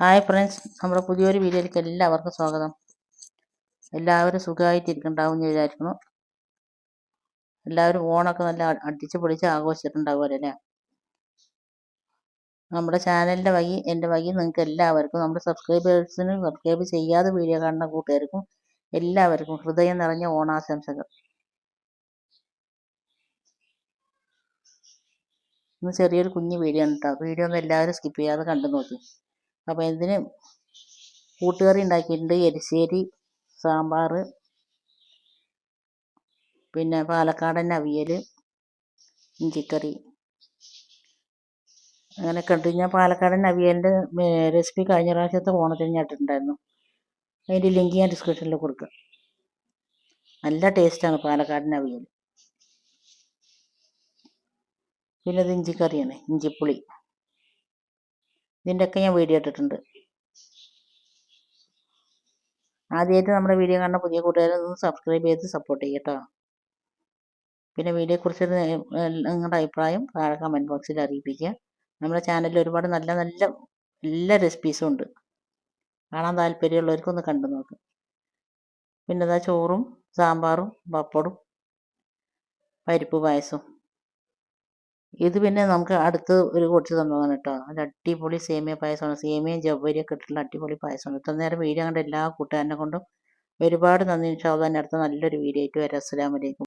Hi friends നമ്മുടെ പുതിയൊരു വീഡിയോയിലേക്ക് എല്ലാവർക്കും സ്വാഗതം. എല്ലാവരും സുഖമായിട്ടിരിക്കുന്നുണ്ടാവും എന്ന് വിചാരിക്കുന്നു. എല്ലാവരും ഓണൊക്കെ നല്ല അടിച്ച് പൊളിച്ച് ആഘോഷിച്ചിട്ടുണ്ടാവുമല്ലേ നമ്മുടെ ചാനലിന്റെ വഴി എന്റെ വഴി നിങ്ങൾക്ക് എല്ലാവർക്കും നമ്മുടെ സബ്സ്ക്രൈബേഴ്സിനും സബ്സ്ക്രൈബ് ചെയ്യാതെ വീഡിയോ കാണുന്ന കൂട്ടുകാർക്കും എല്ലാവർക്കും ഹൃദയം നിറഞ്ഞ ഓണാശംസകൾ. ഇന്ന് ചെറിയൊരു കുഞ്ഞു വീഡിയോ ആണ് വീഡിയോ ഒന്നും എല്ലാവരും സ്കിപ്പ് ചെയ്യാതെ കണ്ടു നോക്കി. അപ്പോൾ ഇതിന് കൂട്ടുകറി ഉണ്ടാക്കിയിട്ടുണ്ട്. എരിശ്ശേരി സാമ്പാർ പിന്നെ പാലക്കാടൻ അവിയൽ ഇഞ്ചിക്കറി. അങ്ങനെ കണ്ടു. ഞാൻ പാലക്കാടൻ അവിയലിന്റെ റെസിപ്പി കഴിഞ്ഞ പ്രാവശ്യത്തെ ഓണത്തിന് ഞാൻ ഇട്ടിട്ടുണ്ടായിരുന്നു. അതിന്റെ ലിങ്ക് ഞാൻ ഡിസ്ക്രിപ്ഷനിൽ കൊടുക്കാം. നല്ല ടേസ്റ്റാണ് പാലക്കാടൻ അവിയൽ പിന്നെ ഇത് ഇഞ്ചിക്കറിയാണ് ഇഞ്ചിപ്പുളി. ഇതിന്റെയൊക്കെ ഞാൻ വീഡിയോ ഇട്ടിട്ടുണ്ട്. ആദ്യമായിട്ട് നമ്മുടെ വീഡിയോ കാണുന്ന പുതിയ കൂട്ടുകാരെ ഒന്ന് സബ്സ്ക്രൈബ് ചെയ്ത് സപ്പോർട്ട് ചെയ്യട്ടോ പിന്നെ വീഡിയോയെക്കുറിച്ച് നിങ്ങളുടെ അഭിപ്രായം താഴെ കമന്റ് ബോക്സിൽ അറിയിപ്പിക്കുക. നമ്മുടെ ചാനലിൽ ഒരുപാട് നല്ല നല്ല എല്ലാ റെസിപ്പീസും ഉണ്ട്. കാണാൻ താല്പര്യമുള്ളവർക്കൊന്ന് കണ്ടു നോക്ക്. പിന്നെ ഇതാ ചോറും സാമ്പാറും പപ്പടും പരിപ്പ് പായസവും ഇത് പിന്നെ നമുക്ക് അടുത്ത് ഒരു കുറച്ച് തന്നതാണ് കേട്ടോ. അത് അടിപൊളി സേമിയ പായസമാണ്. സേമിയയും ജവ്വരിയൊക്കെ ഇട്ടിട്ടുള്ള അടിപൊളി പായസമാണ്. ഇത്ര നേരം വീഡിയോ കണ്ട എല്ലാ കൂട്ടുകാരനെ കൊണ്ടും ഒരുപാട് നന്ദി. ഇൻഷാ തന്നെ അടുത്ത നല്ലൊരു വീഡിയോ ആയിട്ട് വരാം. അസ്സലാമലൈക്കും